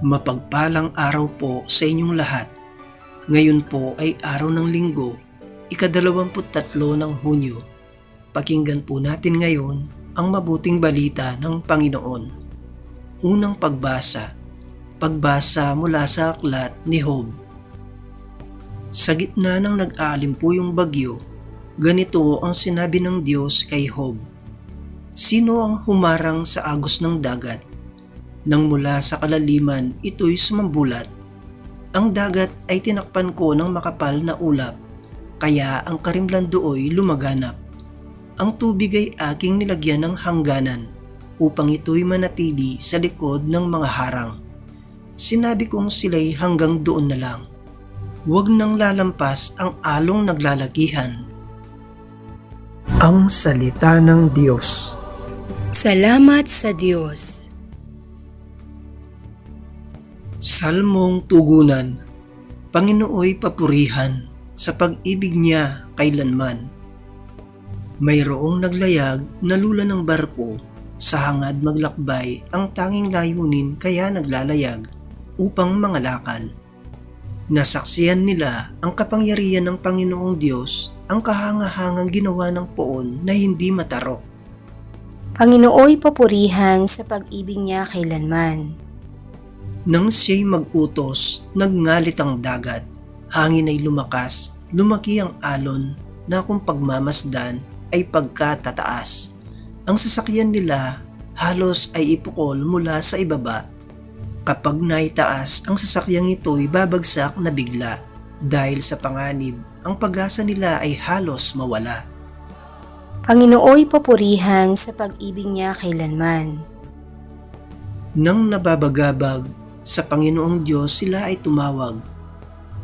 Mapagpalang araw po sa inyong lahat. Ngayon po ay araw ng linggo, ikadalawamput tatlo ng Hunyo. Pakinggan po natin ngayon ang mabuting balita ng Panginoon. Unang pagbasa, pagbasa mula sa aklat ni Job. Sa gitna ng nag-aalim po yung bagyo, ganito ang sinabi ng Diyos kay Job. Sino ang humarang sa agos ng dagat? Nang mula sa kalaliman, ito'y sumambulat. Ang dagat ay tinakpan ko ng makapal na ulap, kaya ang karimlan dooy lumaganap. Ang tubig ay aking nilagyan ng hangganan, upang ito'y manatili sa likod ng mga harang. Sinabi kong sila'y hanggang doon na lang. Huwag nang lalampas ang along naglalakihan. Ang Salita ng Diyos Salamat sa Diyos. Salmong Tugunan Panginooy papurihan sa pag-ibig niya kailanman. Mayroong naglayag na lula ng barko sa hangad maglakbay ang tanging layunin kaya naglalayag upang mangalakal. Nasaksiyan nila ang kapangyarihan ng Panginoong Diyos ang kahangahangang ginawa ng poon na hindi matarok. Panginooy papurihan sa pag-ibig niya kailanman. Nang siya'y mag-utos, nagngalit ang dagat. Hangin ay lumakas, lumaki ang alon na kung pagmamasdan ay pagkatataas. Ang sasakyan nila halos ay ipukol mula sa ibaba. Kapag naitaas, ang sasakyang ito'y babagsak na bigla. Dahil sa panganib, ang pag-asa nila ay halos mawala. Panginooy papurihan sa pag-ibig niya kailanman. Nang nababagabag sa Panginoong Diyos sila ay tumawag.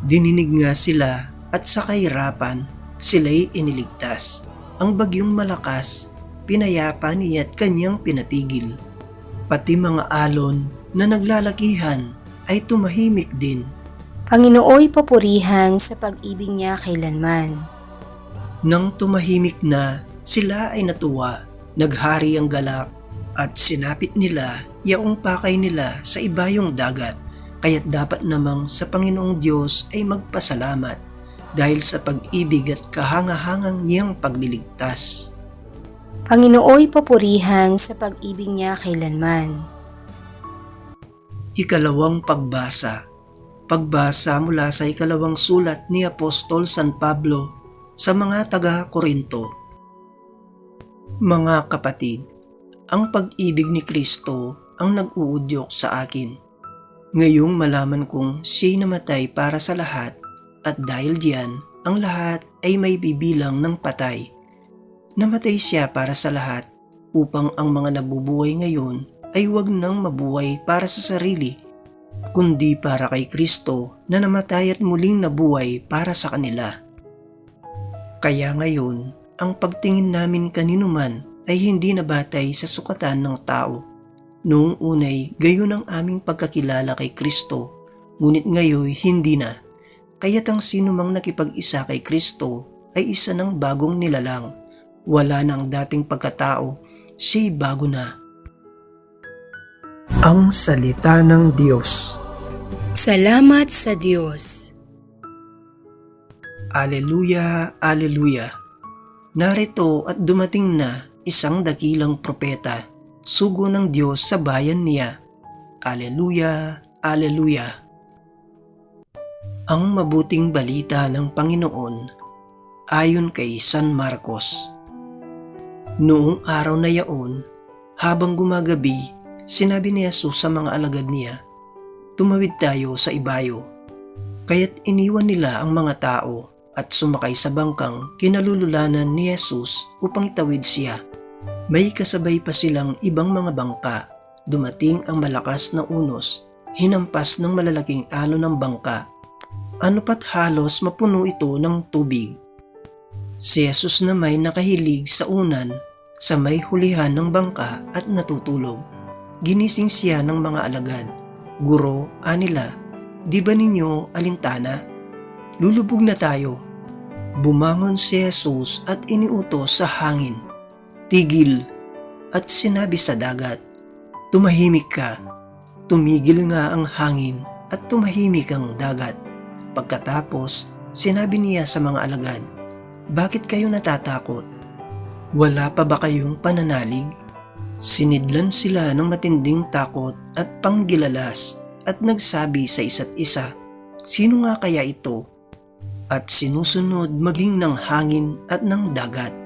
Dininig nga sila at sa kahirapan sila'y iniligtas. Ang bagyong malakas, pinayapa niya at kanyang pinatigil. Pati mga alon na naglalakihan ay tumahimik din. Panginooy papurihan sa pag-ibig niya kailanman. Nang tumahimik na, sila ay natuwa, naghari ang galak at sinapit nila yaong pakay nila sa ibayong dagat. Kaya't dapat namang sa Panginoong Diyos ay magpasalamat dahil sa pag-ibig at kahangahangang niyang pagliligtas. Panginooy papurihan sa pag-ibig niya kailanman. Ikalawang pagbasa Pagbasa mula sa ikalawang sulat ni Apostol San Pablo sa mga taga-Korinto. Mga kapatid, ang pag-ibig ni Kristo ang nag-uudyok sa akin. Ngayong malaman kong siya'y namatay para sa lahat at dahil diyan, ang lahat ay may bibilang ng patay. Namatay siya para sa lahat upang ang mga nabubuhay ngayon ay wag nang mabuhay para sa sarili, kundi para kay Kristo na namatay at muling nabuhay para sa kanila. Kaya ngayon, ang pagtingin namin kanino man ay hindi nabatay sa sukatan ng tao. Noong unay, gayon ang aming pagkakilala kay Kristo, ngunit ngayon hindi na. Kaya't ang sino mang nakipag-isa kay Kristo ay isa ng bagong nilalang. Wala na ang dating pagkatao, siya'y bago na. Ang Salita ng Diyos Salamat sa Diyos. Aleluya, Aleluya. Narito at dumating na isang dakilang propeta, sugo ng Diyos sa bayan niya. Aleluya, Aleluya. Ang mabuting balita ng Panginoon ayon kay San Marcos. Noong araw na yaon, habang gumagabi, sinabi ni Jesus sa mga alagad niya, Tumawid tayo sa ibayo. Kaya't iniwan nila ang mga tao at sumakay sa bangkang kinalululanan ni Jesus upang itawid siya. May kasabay pa silang ibang mga bangka. Dumating ang malakas na unos, hinampas ng malalaking alon ng bangka. Ano pat halos mapuno ito ng tubig. Si Jesus na may nakahilig sa unan sa may hulihan ng bangka at natutulog. Ginising siya ng mga alagad. Guro, anila, di ba ninyo alintana? Lulubog na tayo. Bumangon si Jesus at iniutos sa hangin. Tigil at sinabi sa dagat, Tumahimik ka. Tumigil nga ang hangin at tumahimik ang dagat. Pagkatapos, sinabi niya sa mga alagad, Bakit kayo natatakot? Wala pa ba kayong pananalig? Sinidlan sila ng matinding takot at panggilalas at nagsabi sa isa't isa, Sino nga kaya ito? At sinusunod maging ng hangin at ng dagat.